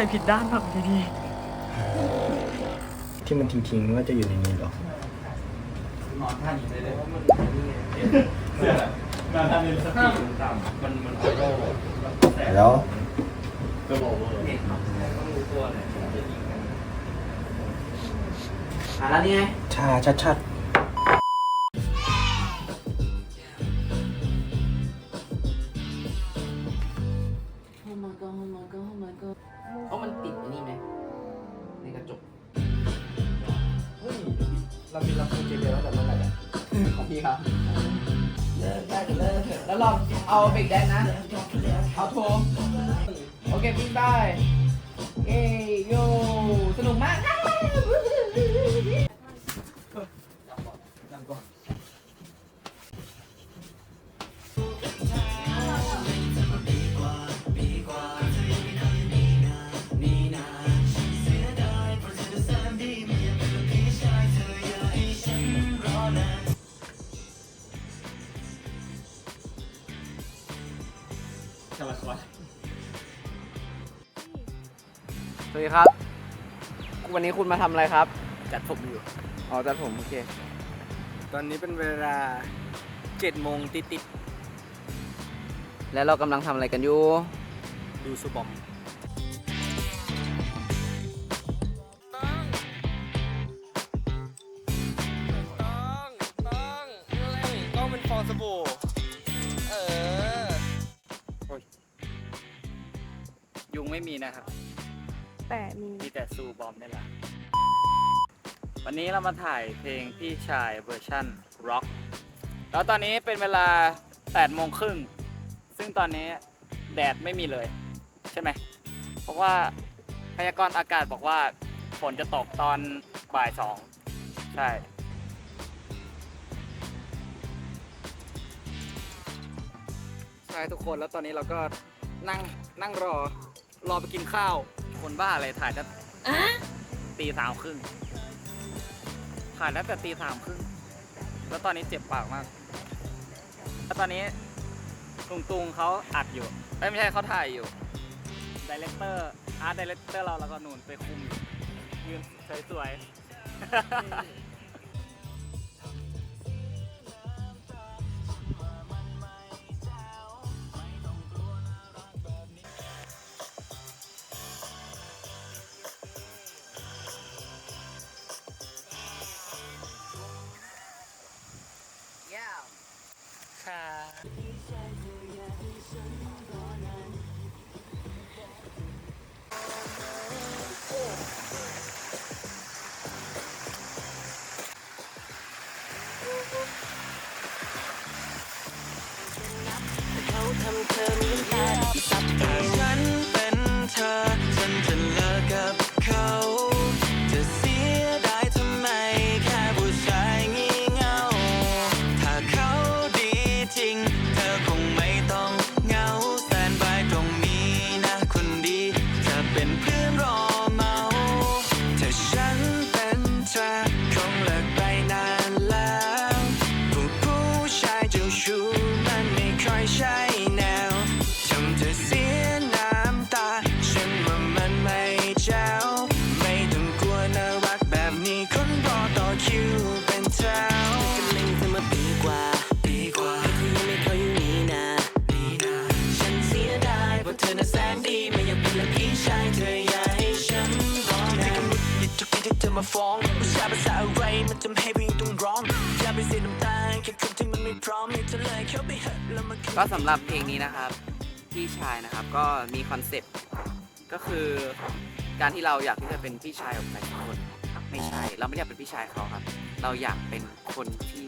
ส่ผิดด้านแบบดีที่มันทิ้งๆว่าจะอยู่ในนี้เหรอ นอนท่านี้ได้เลยเสื้อนอนท่านี้สปีดต่ำมันมันออโต้แล้วเทอร์โบเวอร์เห็นครับต้องรู้ตัวเลยอะแล้วนี่ไง ชาชัดโเรามีลำโพงเจเบลตั้งแต่เมื่อไหร่อะของพี่ครับเลิกได้ก็เลิกเถอะแล้วลองเอาเบรกแดนนะ เอาโทรโอเคพี่ได้เอ้ยโยสนุกมาก ครับสวัสดีครับ วันนี้คุณมาทำอะไรครับ จัดผมอยู่ อ๋อจัดผมโอเค ตอนนี้เป็นเวลา7โมงติดติดแล้วเรากำลังทำอะไรกันอยู่ ๆดูซูบอมต้องต้องอะไรก็เป็นฟองสบู่ ไม่มีนะครับๆแต่มีมีแต่ซูบอมนี่แหละ วันนี้เรามาถ่ายเพลงพี่ชายเวอร์ชั่นร็อก แล้วตอนนี้เป็นเวลา8โมงครึ่ง ซึ่งตอนนี้แดดไม่มีเลย ใช่ไหม เพราะว่าพยากรณ์อากาศบอกว่าฝนจะตกตอนบ่ายสอง ใช่ ใช่ทุกคนแล้วตอนนี้เราก็นั่งนั่งรอ รอไปกินข้าว คนบ้าอะไรถ่ายจะตีสามครึ่งถ่ายแล้วแต่ตีสามครึ่ง แล้วตอนนี้เจ็บปากมาก แล้วตอนนี้ตุงตุงเขาอัดอยู่เอ้ยไม่ใช่เขาถ่ายอยู่ดีเลกเตอร์อาร์ตดีเลกเตอร์เราแล้วก็หนุนไปคุมอยู่ยืนสวยๆ Send ก็สำหรับเพลงนี้นะครับพี่ชายนะครับก็มีคอนเซ็ปต์ก็คือการที่เราอยากที่จะเป็นพี่ชายของใครสักคนไม่ใช่ เราไม่อยากเป็นพี่ชายเขาครับ เราอยากเป็นคนที่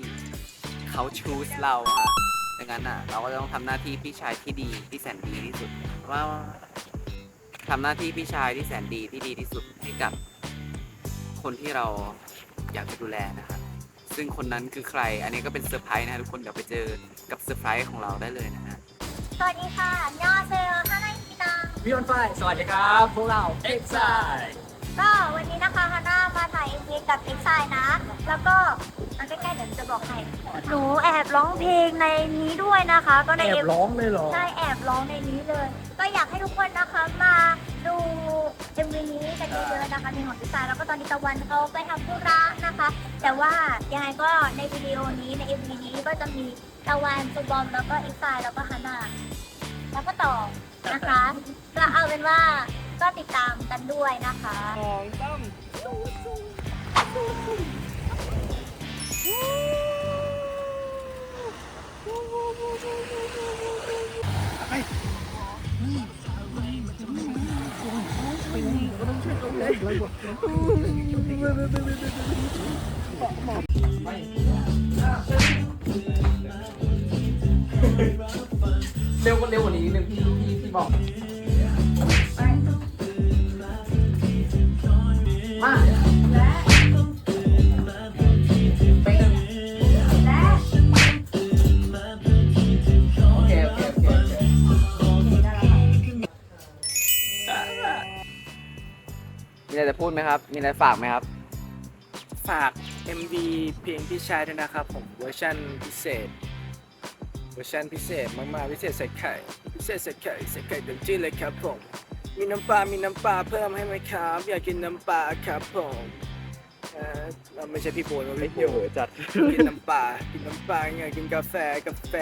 เขาชูสเราครับดังนั้นอะเราก็ต้องทำหน้าที่พี่ชายที่ดีที่แสนดีที่สุดว่าทำหน้าที่พี่ชายที่แสนดีที่ดีที่สุดให้กับ คนที่เราอยากจะดูแลนะครับ ซึ่งคนนั้นคือใคร อันนี้ก็เป็นเซอร์ไพรส์นะทุกคนเดี๋ยวไปเจอกับเซอร์ไพรส์ของเราได้เลยนะฮะ สวัสดีค่ะยอเซลฮานาอิตังพี่ออนไฟสวัสดีครับ พวกเราเอ็กซ์ไซก็วันนี้นะคะฮาน่ามาถ่ายเอ็มวีกับเอ็กซายนะ แล้วก็อันใกล้ๆเดี๋ยวจะบอกให้หนูแอบร้องเพลงในนี้ด้วยนะคะ ก็ในแอบเอ็มร้องเลยเหรอ ใช่แอบร้องในนี้เลย ก็อยากให้ทุกคนนะคะมาดู เอ็มวีนี้กันเยอะๆนะคะในของพิซาแล้วก็ตอนนี้ตะวันเขาไปทำธุระนะคะ แต่ว่ายังไงก็ในวิดีโอนี้ในเอ็มวีนี้ก็จะมีตะวันซูบอมแล้วก็อีกซาแล้วก็ฮานาแล้วก็ต่อนะคะก็เอาเป็นว่าก็ติดตามกันด้วยนะคะสองสาม เร็วกว่าเร็วกว่านี้นิดนึงพี่พี่พี่บอก ครับ มีอะไรฝากไหมครับ ฝาก MV เพลงพี่ชายด้วยนะครับผมเวอร์ชันพิเศษ เวอร์ชันพิเศษมากๆพิเศษใส่ไข่พิเศษใส่ไข่ใส่ไข่เต็มที่เลยครับผมมีน้ำปลา มีน้ำปลาเพิ่มให้ไหมครับ อยากกินน้ำปลาครับผมเอ่อเราไม่ใช่พี่โบนว่าพี่โบจัด กินน้ำปลากินน้ำปลาอยากกินกาแฟ กาแฟ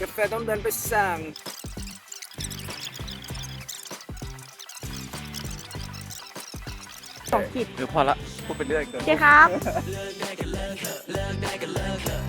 กาแฟต้องเดินไปสั่ง สองขีดหรือพอละพูดไปเรื่อยเกินโอเคครับ เลิกได้ก็เลิกเถอะเลิกได้ก็เลิกเถอะ